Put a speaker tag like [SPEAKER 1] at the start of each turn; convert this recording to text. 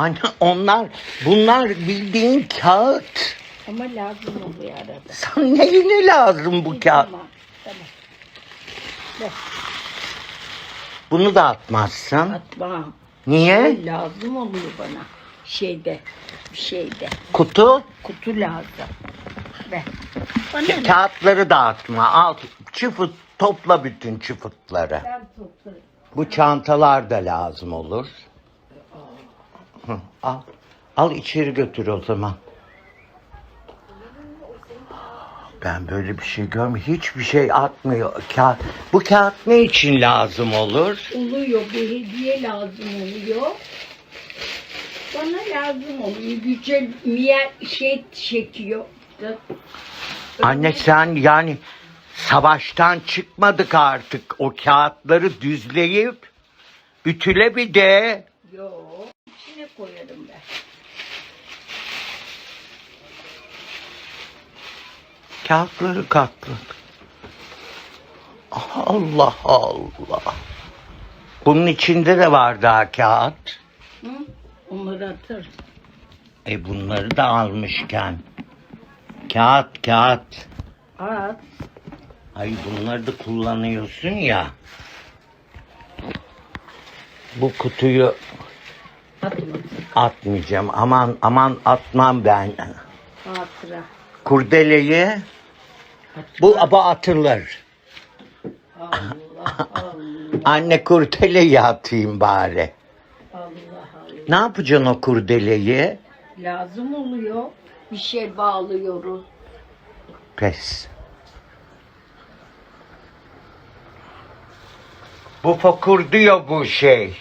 [SPEAKER 1] Anne onlar bunlar bildiğin kağıt.
[SPEAKER 2] Ama lazım oluyor arada.
[SPEAKER 1] Sen neyine lazım bu kağıt?
[SPEAKER 2] Tamam. Tamam.
[SPEAKER 1] Bunu da atmazsın.
[SPEAKER 2] Atma.
[SPEAKER 1] Niye?
[SPEAKER 2] Lazım oluyor bana. Şeyde. Bir şeyde.
[SPEAKER 1] Kutu.
[SPEAKER 2] Kutu lazım. Ver. Bana
[SPEAKER 1] Ka-
[SPEAKER 2] ne?
[SPEAKER 1] kağıtları dağıtma. Al çıfıt topla bütün çıfıtları.
[SPEAKER 2] Ben toplarım.
[SPEAKER 1] Bu çantalar da lazım olur. Al. Al içeri götür o zaman. Ben böyle bir şey görmedim. Hiçbir şey atmıyor. Ka bu kağıt ne için lazım olur?
[SPEAKER 2] Oluyor. Bir hediye lazım oluyor. Bana lazım oluyor. Güzel miyer şey çekiyor.
[SPEAKER 1] Anne sen yani savaştan çıkmadık artık. O kağıtları düzleyip ütüle bir de.
[SPEAKER 2] Yok. Koyarım ben.
[SPEAKER 1] Kağıtları katladık. Allah Allah. Bunun içinde de var daha kağıt.
[SPEAKER 2] Hı? Onları atarım.
[SPEAKER 1] E bunları da almışken. Kağıt kağıt.
[SPEAKER 2] At.
[SPEAKER 1] Ay bunları da kullanıyorsun ya. Bu kutuyu
[SPEAKER 2] Atma.
[SPEAKER 1] Atmayacağım. Aman aman atmam ben.
[SPEAKER 2] Hatıra.
[SPEAKER 1] Kurdeleyi bu aba atılır.
[SPEAKER 2] Allah Allah.
[SPEAKER 1] Anne kurdeleyi atayım bari.
[SPEAKER 2] Allah Allah.
[SPEAKER 1] Ne yapacaksın o kurdeleyi?
[SPEAKER 2] Lazım oluyor. Bir şey bağlıyoruz.
[SPEAKER 1] Pes. Bu fokur diyor bu şey.